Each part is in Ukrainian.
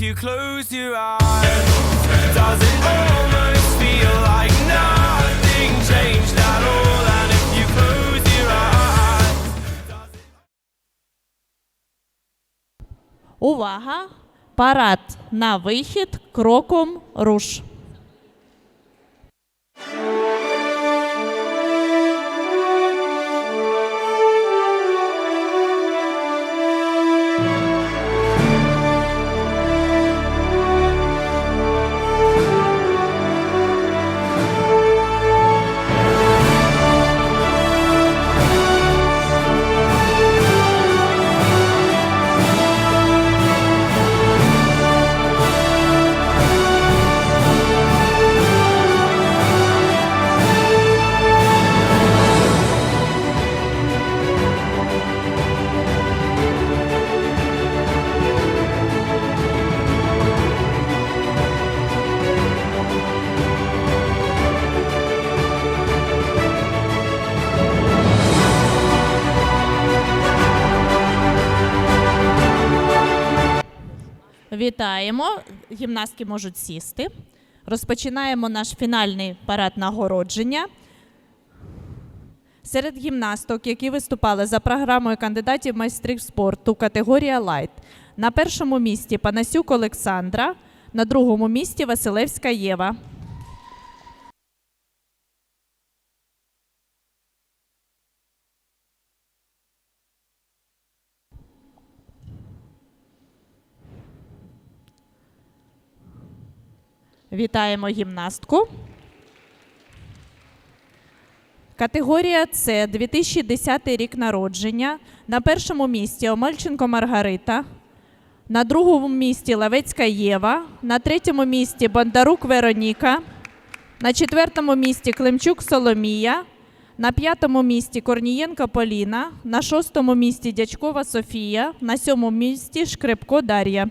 you close your eyes? Does it almost feel like nothing changed at all? And if you close your eyes, Увага! Парад на вихід кроком руш. Вітаємо! Гімнастки можуть сісти. Розпочинаємо наш фінальний парад нагородження. Серед гімнасток, які виступали за програмою кандидатів майстрів спорту категорія Лайт. На першому місці Панасюк Олександра, на другому місці Василевська Єва. Вітаємо гімнастку. Категорія С 2010 рік народження. На першому місці Омельченко Маргарита. На другому місці Левецька Єва. На третьому місці Бондарук Вероніка. На четвертому місці Климчук Соломія. На п'ятому місці Корнієнко Поліна. На шостому місці Дячкова Софія. На сьомому місці Шкрепко Дар'я.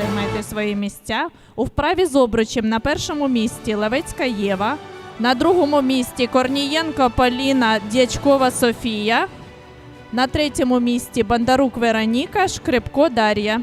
Займайте свої місця. У вправі з обручем на першому місці Левецька Єва, на другому місці Корнієнко Поліна Дячкова Софія, на третьому місці Бандарук Вероніка, Шкрипко Дар'я.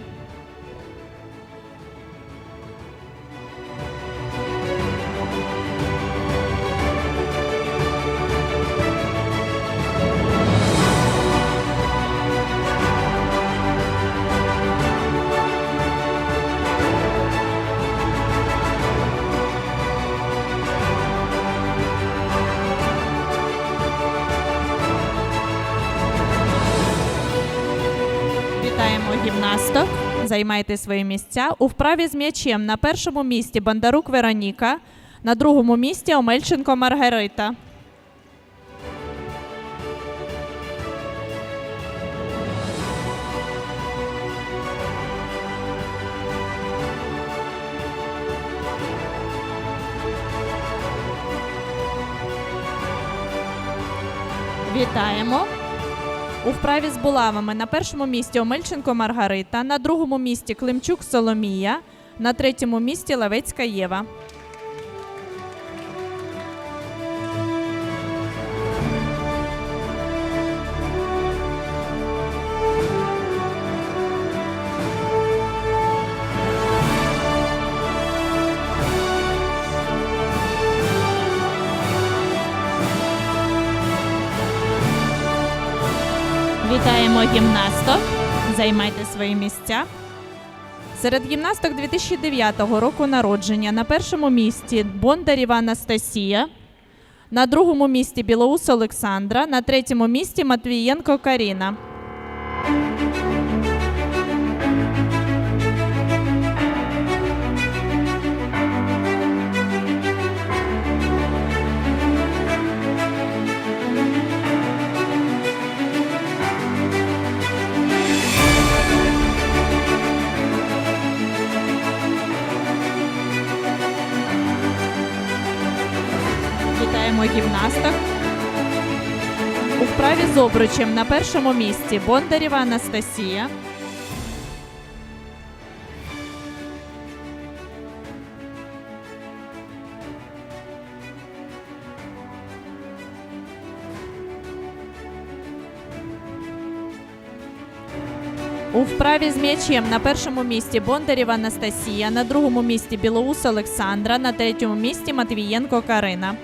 Займайте свої місця. У вправі з м'ячем на першому місці Бондарук Вероніка, на другому місці Омельченко Маргарита. Вітаємо. У вправі з булавами на першому місці Омельченко Маргарита, на другому місці Климчук Соломія, на третьому місці Лавецька Єва. Вітаємо гімнасток. Займайте свої місця. Серед гімнасток 2009 року народження на першому місці Бондарєва Анастасія, на другому місці Білоус Олександра, на третьому місці Матвієнко Каріна. Гімнасток. У вправі з обручем на першому місці Бондарєва Анастасія. У вправі з м'ячем на першому місці Бондарєва Анастасія, на другому місці Білоус Олександра, на третьому місці Матвієнко Карина.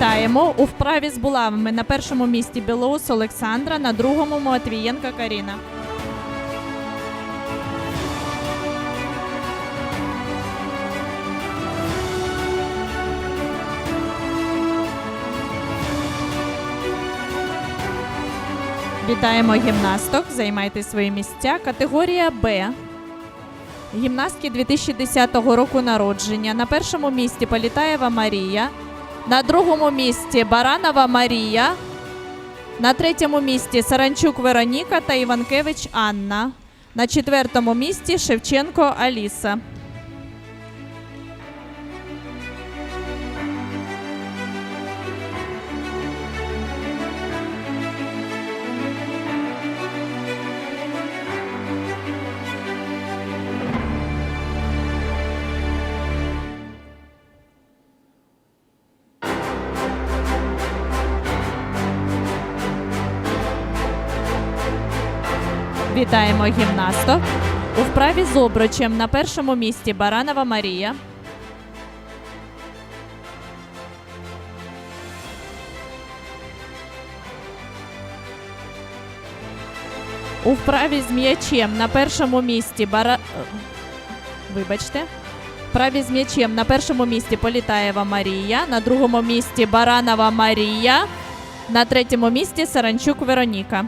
Вітаємо у вправі з булавами на першому місці Білоус Олександра, на другому Матвієнка Каріна. Вітаємо гімнасток. Займайте свої місця. Категорія Б. Гімнастки 2010 року народження. На першому місці Політаєва Марія. На другому місці Баранова Марія. На третьому місці Саранчук Вероніка та Іванкевич Анна. На четвертому місці Шевченко Аліса. Вітаємо гімнасток. У вправі з обручем на першому місці Баранова Марія. У вправі з м'ячем на першому місці Бара... Вибачте. Вправі з м'ячем на першому місці Політаєва Марія, на другому місці Баранова Марія, на третьому місці Саранчук Вероніка.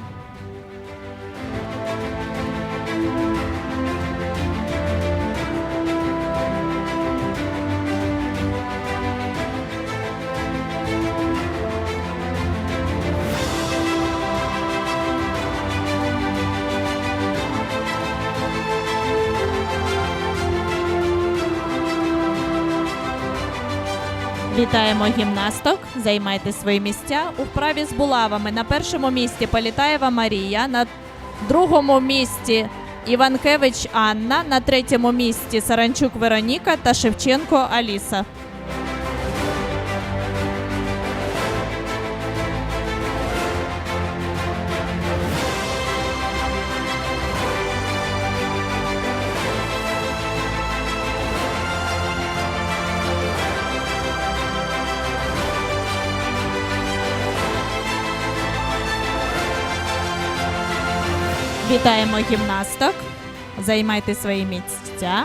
Вітаємо гімнасток. Займайте свої місця. У вправі з булавами на першому місці Політаєва Марія, на другому місці Іванкевич Анна, на третьому місці Саранчук Вероніка та Шевченко Аліса. Вітаємо гімнасток. Займайте свої місця.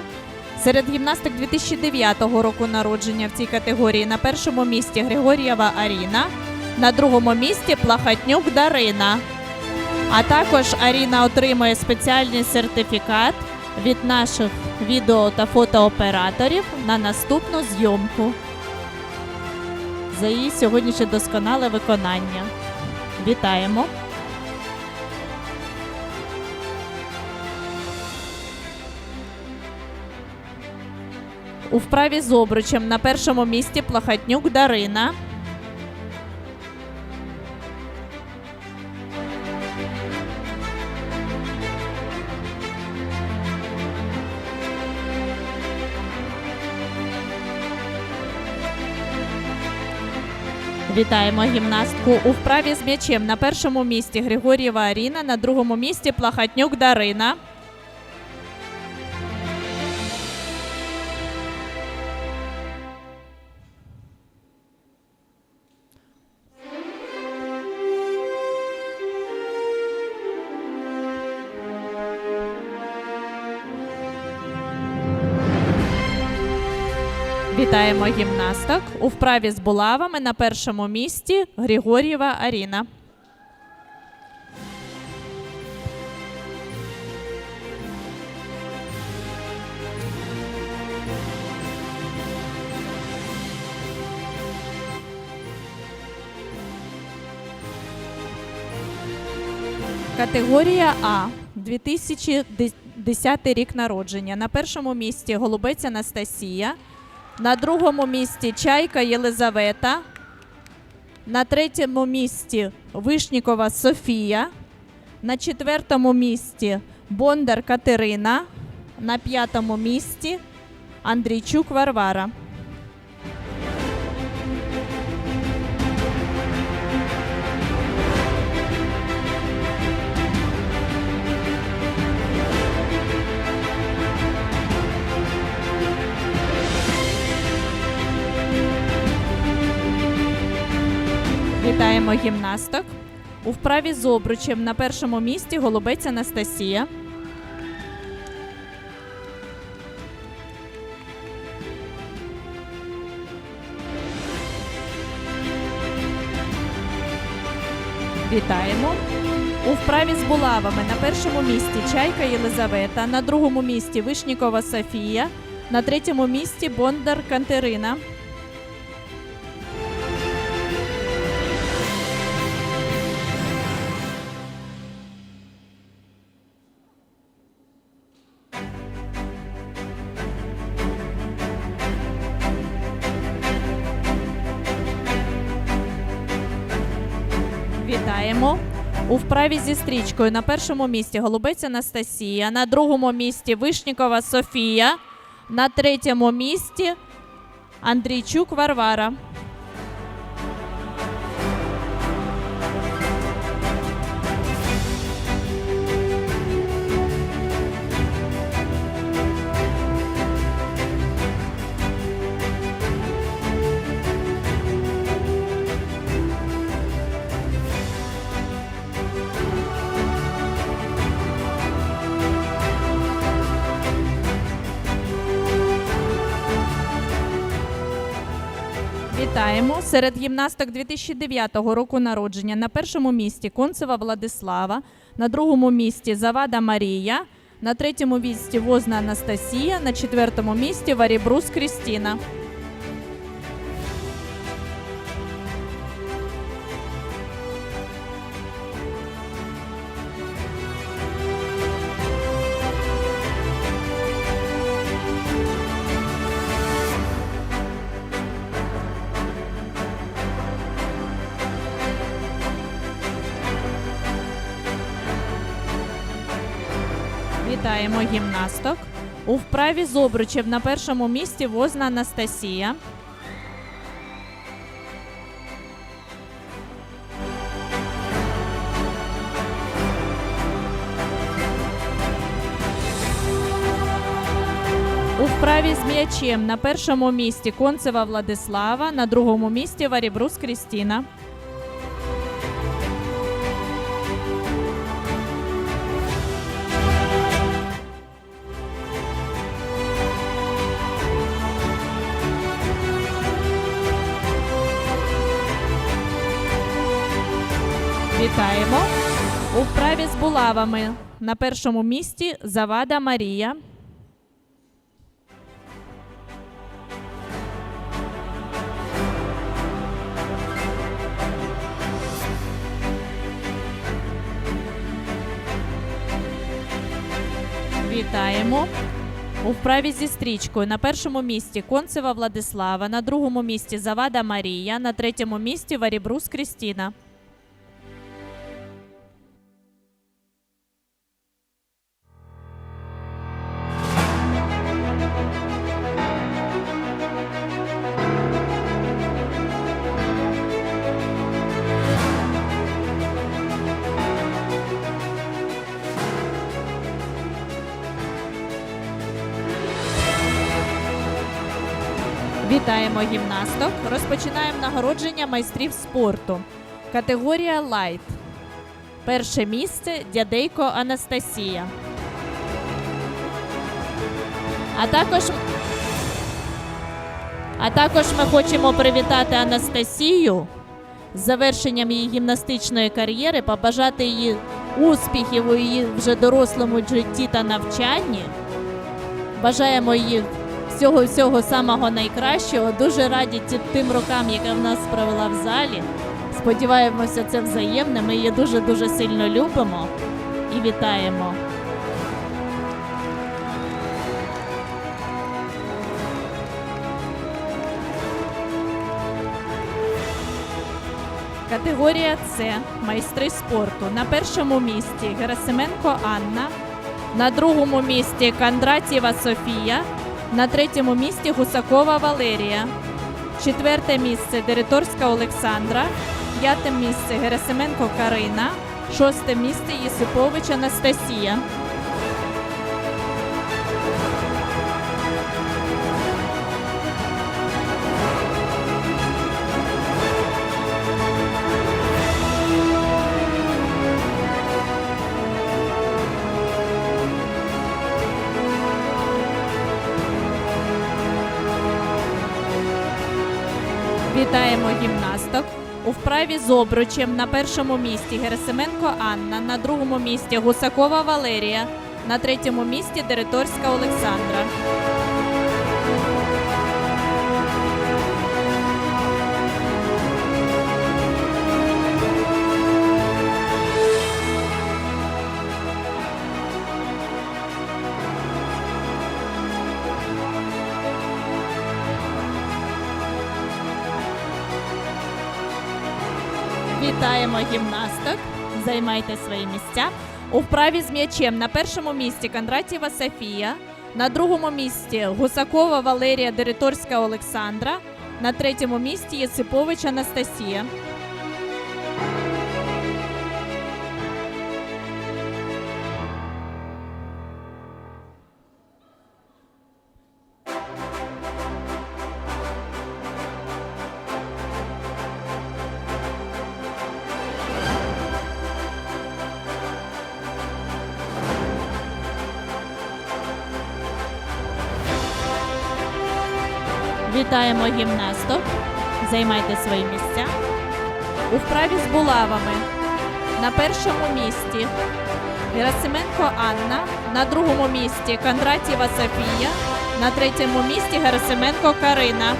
Серед гімнасток 2009 року народження в цій категорії на першому місці Григор'єва Аріна, на другому місці Плахатнюк Дарина. А також Аріна отримує спеціальний сертифікат від наших відео та фотооператорів на наступну зйомку за її сьогоднішнє досконале виконання. Вітаємо! У вправі з обручем на першому місці Плахатнюк Дарина. Вітаємо гімнастку у вправі з м'ячем на першому місці Григор'єва Аріна, на другому місці Плахатнюк Дарина. Вітаємо гімнасток у вправі з булавами на першому місці Григор'єва Аріна. Категорія А 2010 рік народження. На першому місці Голубець Анастасія на другому місці Чайка Єлизавета, на третьому місці Вишнікова Софія, на четвертому місці Бондар Катерина, на п'ятому місці Андрійчук Варвара. Вітаємо гімнасток. У вправі з обручем на першому місці голубець Анастасія. Вітаємо. У вправі з булавами на першому місці Чайка Єлизавета, на другому місці Вишнікова Софія, на третьому місці Бондар Кантерина. У зі стрічкою на першому місці Голубець Анастасія, на другому місці Вишнікова Софія, на третьому місці Андрійчук Варвара. Вітаємо серед гімнасток 2009 року народження. На першому місці Концева Владислава, на другому місці Завада Марія, на третьому місці Возна Анастасія, на четвертому місці Варібрус Крістіна. Вітаємо гімнасток. У вправі з обручем на першому місці Возна Анастасія. У вправі з м'ячем на першому місці Концева Владислава, на другому місці Варібрус Крістіна. Вітаємо. У вправі з булавами на першому місці Завада Марія. Вітаємо. У вправі зі стрічкою на першому місці Концева Владислава, на другому місці Завада Марія, на третьому місці Варібрус Крістіна. Вітаємо гімнасток. Розпочинаємо нагородження майстрів спорту. Категорія Лайт. Перше місце Дядейко Анастасія. А також, а також ми хочемо привітати Анастасію з завершенням її гімнастичної кар'єри, побажати їй успіхів у її вже дорослому житті та навчанні. Бажаємо їй всього всього самого найкращого. Дуже раді тим рокам, яка в нас провела в залі. Сподіваємося, це взаємне. Ми її дуже дуже сильно любимо. і вітаємо. Категорія С майстри спорту. На першому місці Герасименко Анна, на другому місці Кондратєва Софія, на третьому місці Гусакова Валерія, четверте місце Дериторська Олександра, п'яте місце Герасименко Карина, шосте місце Єсипович Анастасія. Вітаємо гімнасток. У вправі з обручем на першому місці Герасименко Анна, на другому місці Гусакова Валерія, на третьому місці Дериторська Олександра. Гімнасток. Займайте свої місця. У вправі з м'ячем на першому місці Кондратєва Софія, на другому місці Гусакова Валерія Дериторська Олександра, на третьому місці Єсипович Анастасія. Вітаємо гімнасток. Займайте свої місця. У вправі з булавами. На першому місці Герасименко Анна, на другому місці Кондратєва Софія, на третьому місці Герасименко Карина.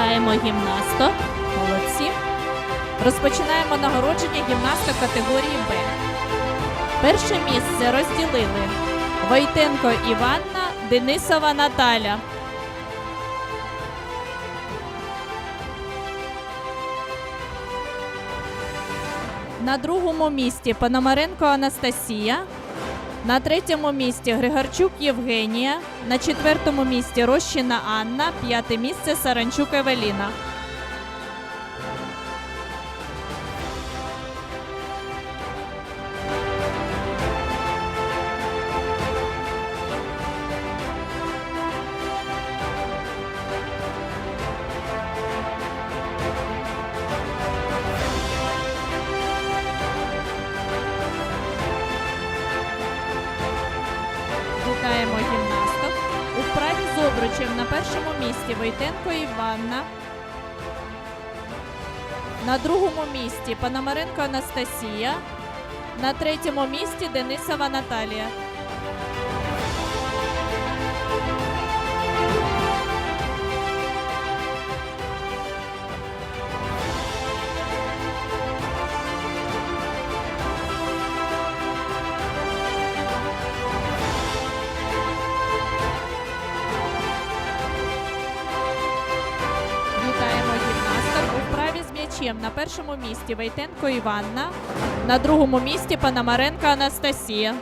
Вітаємо гімнасток. Молодці. Розпочинаємо нагородження гімнаста категорії Б. Перше місце розділили Войтенко Іванна, Денисова Наталя. На другому місці Пономаренко Анастасія. На третьому місці Григорчук Євгенія, на четвертому місці Рощина Анна, п'яте місце Саранчук Евеліна. Місці Войтенко Іванна. На другому місці Пономаренко Анастасія. На третьому місці Денисова Наталія. Вправі на першому місці Войтенко Іванна, на другому місці Пономаренко Анастасія.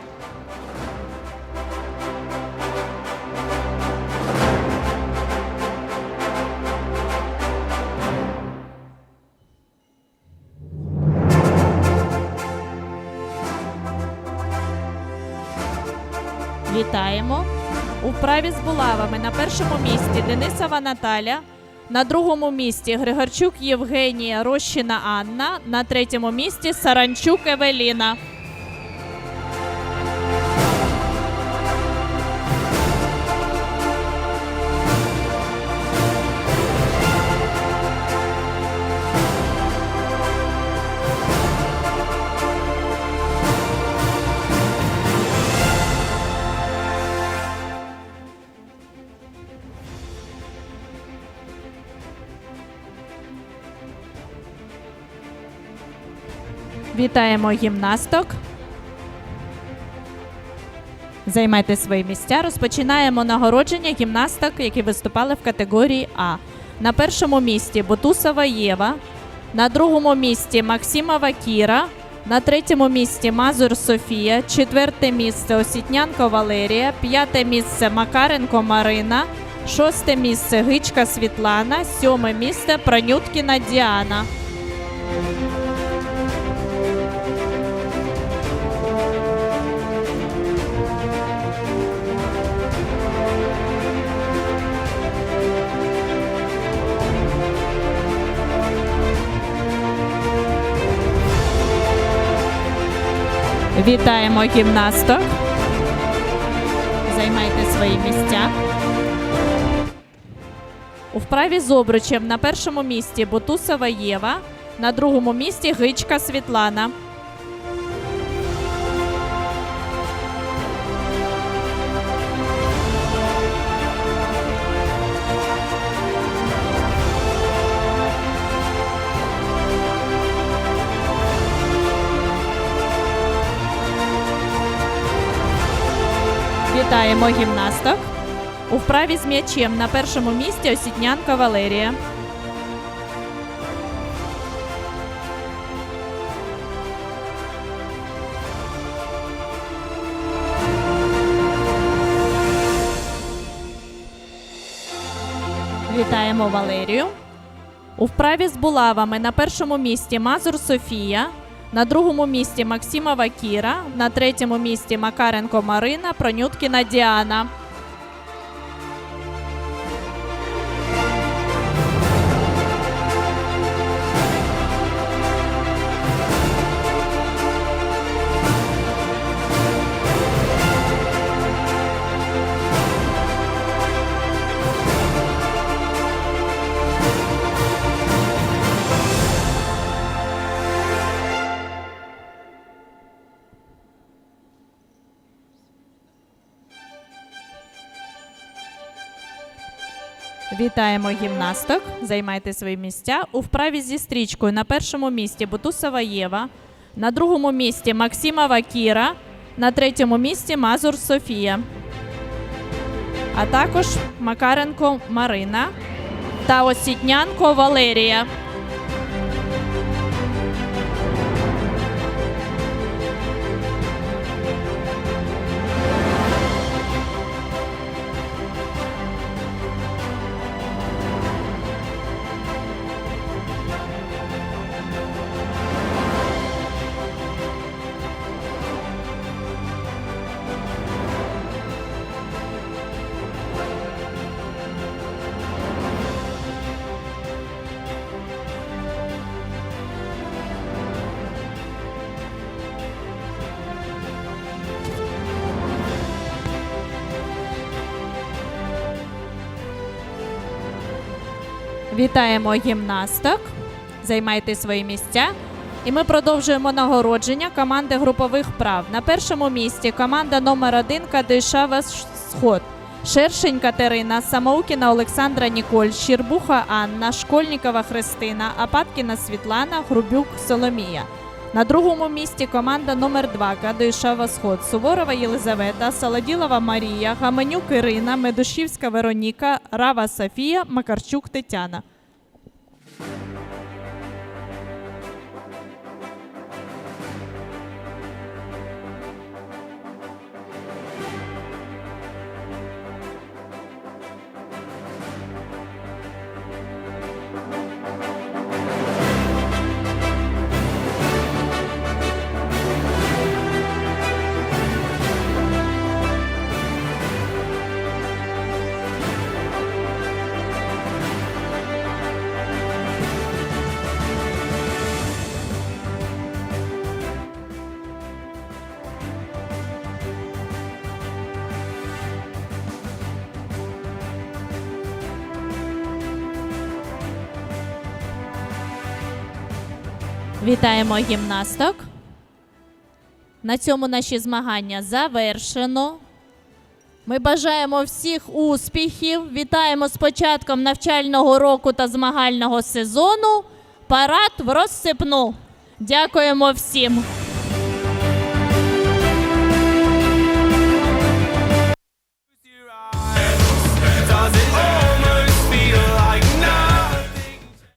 Вітаємо. У вправі з булавами на першому місці Денисова Наталя, на другому місці Григорчук Євгенія Рощина Анна, на третьому місці Саранчук Евеліна. Вітаємо гімнасток. Займайте свої місця. Розпочинаємо нагородження гімнасток, які виступали в категорії А. На першому місці Бутусова Єва, на другому місці Максимова Кіра, на третьому місці Мазур Софія, четверте місце Осітнянко Валерія, п'яте місце Макаренко Марина, шосте місце Гичка Світлана, сьоме місце Пранюткіна Діана. Вітаємо гімнасток. Займайте свої місця. У вправі з обручем на першому місці Бутусова Єва, на другому місці Гичка Світлана. Вітаємо гімнасток. У вправі з м'ячем на першому місці Осітнянка Валерія. Вітаємо Валерію. У вправі з булавами на першому місці Мазур Софія, на другому місці Максимова Кіра, на третьому місці Макаренко Марина, Пронюткіна Діана. Вітаємо гімнасток. Займайте свої місця. У вправі зі стрічкою на першому місці Бутусова Єва, на другому місці Максимова Кіра, на третьому місці Мазур Софія, а також Макаренко Марина та Осітнянко Валерія. Вітаємо гімнасток. Займайте свої місця. І ми продовжуємо нагородження команди групових прав. На першому місці команда номер 1 Кадишава Сход. Шершень Катерина, Самоукіна Олександра Ніколь, Щербуха Анна, Школьнікова Христина, Апаткіна Світлана, Грубюк Соломія. На другому місці команда номер 2 Кадишева Сход, Суворова Єлизавета, Саладілова Марія, Гаменюк Ірина, Медушівська Вероніка, Рава Софія, Макарчук Тетяна. Вітаємо гімнасток. На цьому наші змагання завершено. Ми бажаємо всіх успіхів. Вітаємо з початком навчального року та змагального сезону. Парад в розсипну. Дякуємо всім.